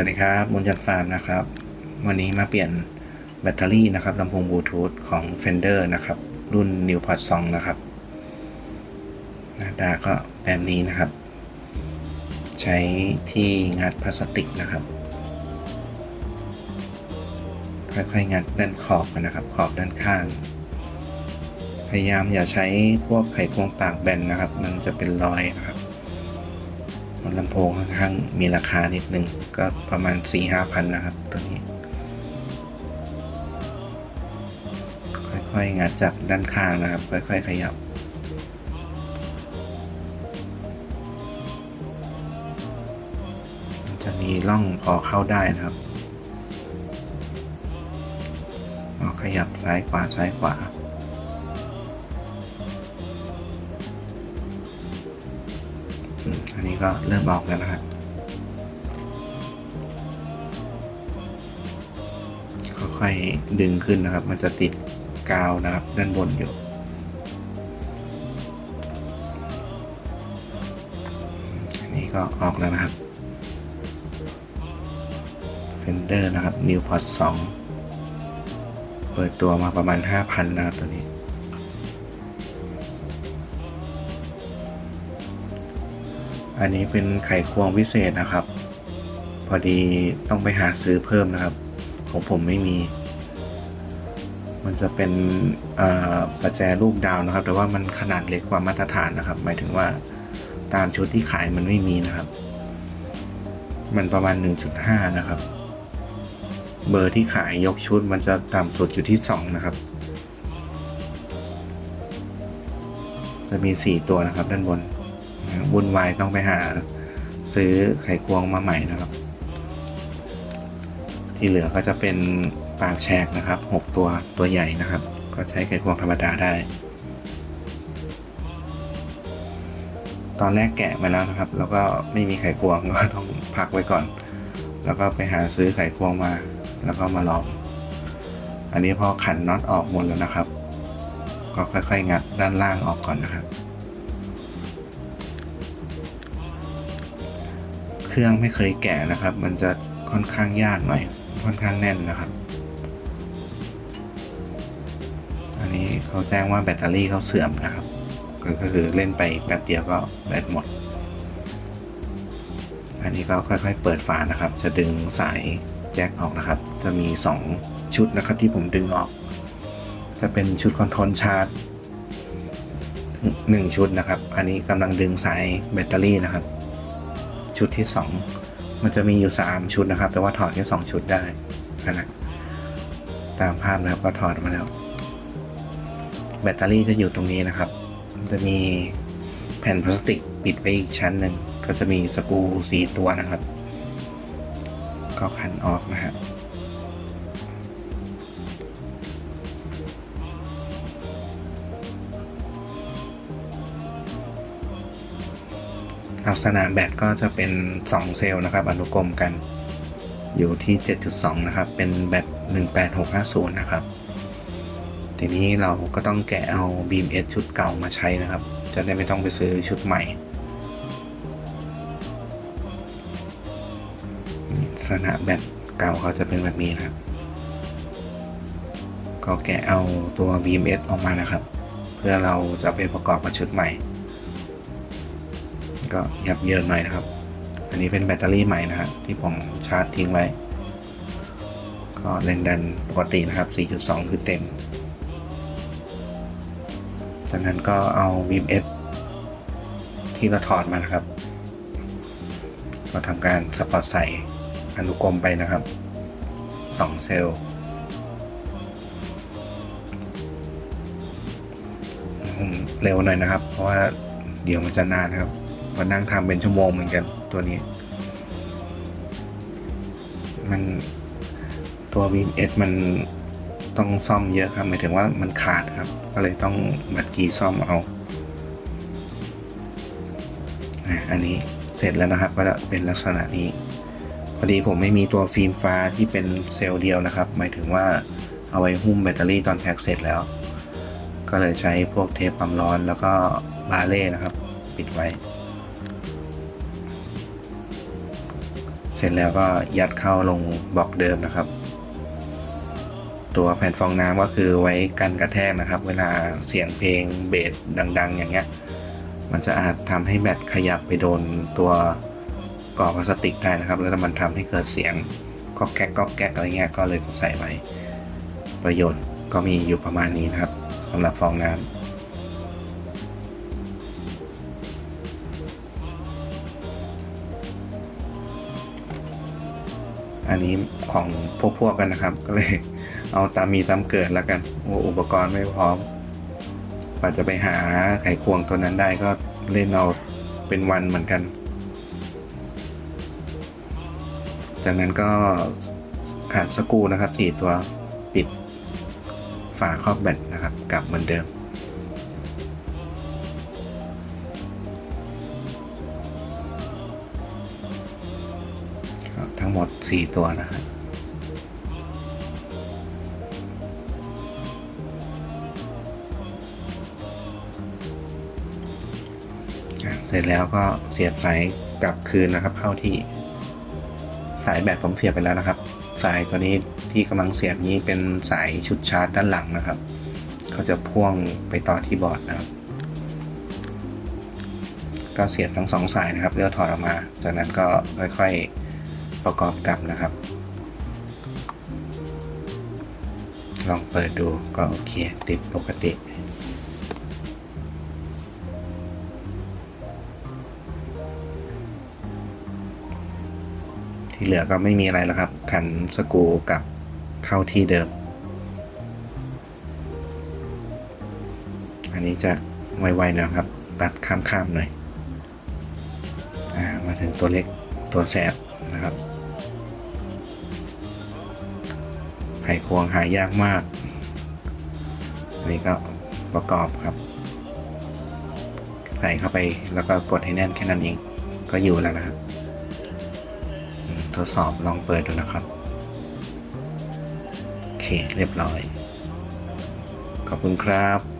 วัสดีครับมุนจันฟาร์มนะครับ วันนี้มาเปลี่ยนแบตเตอรี่นะครับลำโพงบลูทูธของ Fender นะครับ รุ่น New Pod 2นะครับหน้าตาก็แบบนี้นะครับ ใช้ที่งัดพลาสติกนะครับ ค่อยๆ งัดด้านขอบนะครับ ขอบด้านข้าง พยายามอย่าใช้พวกไขควงปากแบนนะครับ มันจะเป็นรอยนะครับ ลำโพงค่อนข้างมีราคานิดนึง ก็ประมาณ 4 5พันนะครับ ตัวนี้ ค่อยๆ งัดจากด้านข้างนะครับ ค่อย ๆ ขยับจะมีร่องพอเข้าได้นะครับเอาขยับซ้ายขวาซ้ายขวา อันนี้ก็เริ่มออกแล้วนะครับค่อยๆดึงขึ้นนะครับ มันจะติดกาวนะครับ ด้านบนอยู่อันนี้ก็ออกแล้วนะครับ Fender นะครับ New Pod 2เปิดตัวมาประมาณ 5,000 นะครับตัวนี้ อันนี้เป็นไขควงพิเศษนะครับ พอดีต้องไปหาซื้อเพิ่มนะครับ ของผมไม่มี มันจะเป็นประแจลูกดาวนะครับ แต่ว่ามันขนาดเล็กกว่ามาตรฐานนะครับ หมายถึงว่าตามชุดที่ขายมันไม่มีนะครับ มันประมาณ 1.5 นะครับ เบอร์ที่ขายยกชุดมันจะต่ำสุดอยู่ที่ 2 นะครับ จะมี 4 ตัวนะครับด้านบน วุ่นวายต้องไปหาซื้อไขควงมาใหม่นะครับ ที่เหลือก็จะเป็นปากแฉกนะครับหกตัวตัวใหญ่นะครับ ก็ใช้ไขควงธรรมดาได้ ตอนแรกแกะมาแล้วนะครับ แล้วก็ไม่มีไขควงก็ต้องพักไว้ก่อน แล้วก็ไปหาซื้อไขควงมา แล้วก็มาลอง อันนี้พอขันน็อตออกหมดแล้วนะครับ ก็ค่อยๆ งัดด้านล่างออกก่อนนะครับ รื่องไม่เคยแกะนะครับ มันจะค่อนข้างยากหน่อย ค่อนข้างแน่นนะครับ อันนี้เขาแจ้งว่าแบตเตอรี่เขาเสื่อมนะครับ ก็คือเล่นไปแป๊บเดียวก็แบตหมด อันนี้ก็ค่อยๆเปิดฝานะครับ จะดึงสายแจ็คออกนะครับ จะมี 2 ชุดนะครับที่ผมดึงออก จะเป็นชุดคอนโทรลชาร์จหนึ่งชุดนะครับ อันนี้กำลังดึงสายแบตเตอรี่นะครับ ชุดที่ 2 มันจะมีอยู่ 3 ชุดนะครับ แต่ว่าถอดแค่2ชุดได้นะตามภาพนะครับก็ถอดมาแล้ว แบตเตอรี่จะอยู่ตรงนี้นะครับมันจะมีแผ่นพลาสติกปิดไว้อีกชั้นหนึ่งก็จะมีสกูสีตัวนะครับ ก็คันออกนะฮะ ลักษณะแบตก็จะเป็น 2 เซลล์นะครับ อนุกรมกันอยู่ที่ 7.2 นะครับ เป็นแบต18650 นะครับ ทีนี้เราก็ต้องแกะเอา BMS ชุดเก่ามาใช้นะครับ จะได้ไม่ต้องไปซื้อชุดใหม่ลักษณะแบตเก่าเขาจะเป็นแบบนี้นะครับ ก็แกะเอาตัว BMS ออกมานะครับ เพื่อเราจะไปประกอบกับชุดใหม่ ก็ยับเยินหน่อยนะครับ อันนี้เป็นแบตเตอรี่ใหม่นะครับที่ผมชาร์จทิ้งไว้ ก็แรงดันปกตินะครับ 4.2 คือเต็ม จากนั้นก็เอา Beam S ที่เราถอดมานะครับ ก็ทำการสปอตใส่อนุกรมไปนะครับ 2 เซลล์เร็วหน่อยนะครับ เพราะว่าเดี๋ยวมันจะนานครับ มานั่งทำเป็นชั่วโมงเหมือนกันตัวนี้ มันตัว Beam S มันต้องซ่อมเยอะครับหมายถึงว่ามันขาดครับ ก็เลยต้องบัดกีซ่อมเอาอันนี้เสร็จแล้วนะครับก็จะเป็นลักษณะนี้พอดีผมไม่มีตัวฟิล์มฟ้าที่เป็นเซลล์เดียวนะครับ หมายถึงว่าเอาไว้หุ้มแบตเตอรี่ตอนแพ็กเสร็จแล้ว ก็เลยใช้พวกเทปความร้อนแล้วก็บาเล่นะครับ ปิดไว้ เสร็จแล้วก็ยัดเข้าลงบล็อกเดิมนะครับ ตัวแผ่นฟองน้ำก็คือไว้กันกระแทกนะครับ เวลาเสียงเพลงเบสดัง ๆ อย่างเงี้ย มันจะอาจทำให้แบตขยับไปโดนตัวกรอบพลาสติกได้นะครับ แล้วมันทำให้เกิดเสียงก๊อกแก๊กก๊อกแก๊กอะไรเงี้ยก็เลยใส่ไว้ ประโยชน์ก็มีอยู่ประมาณนี้นะครับสำหรับฟองน้ำ อันนี้ของพวกพวกกันนะครับ ก็เลยเอาตามมีตามเกิดแล้วกันอ้อุปกรณ์ไม่พร้อมกว่าจะไปหาไขควงตัวนั้นได้ก็เล่นเอาเป็นวันเหมือนกัน จากนั้นก็ขาดสกูนะครับสี่ตัวปิดฝาครอบแบตนะครับ กลับเหมือนเดิม หมด 4 ตัวนะครับอะเสร็จแล้วก็เสียบสายกลับคืนนะครับ เข้าที่สายแบตผมเสียบไปแล้วนะครับ สายตัวนี้ที่กำลังเสียบนี้เป็นสายชุดชาร์จด้านหลังนะครับเขาจะพ่วงไปต่อที่บอร์ดนะครับ ก็เสียบทั้งสองสายนะครับเลือกถอดออกมา จากนั้นก็ค่อยๆ ประกอบกลับนะครับ ลองเปิดดูก็โอเค ติดปกติ ที่เหลือก็ไม่มีอะไรแล้วครับ ขันสกูกลับเข้าที่เดิม อันนี้จะไวๆนะครับ ตัดข้ามๆหน่อยอมาถึงตัวเล็กตัวแสบนะครับ ไขควงหายากมากอันนี้ก็ประกอบครับ ใส่เข้าไปแล้วก็กดให้แน่นแค่นั้นเอง ก็อยู่แล้วนะครับ ทดสอบลองเปิดดูนะครับ โอเคเรียบร้อย ขอบคุณครับ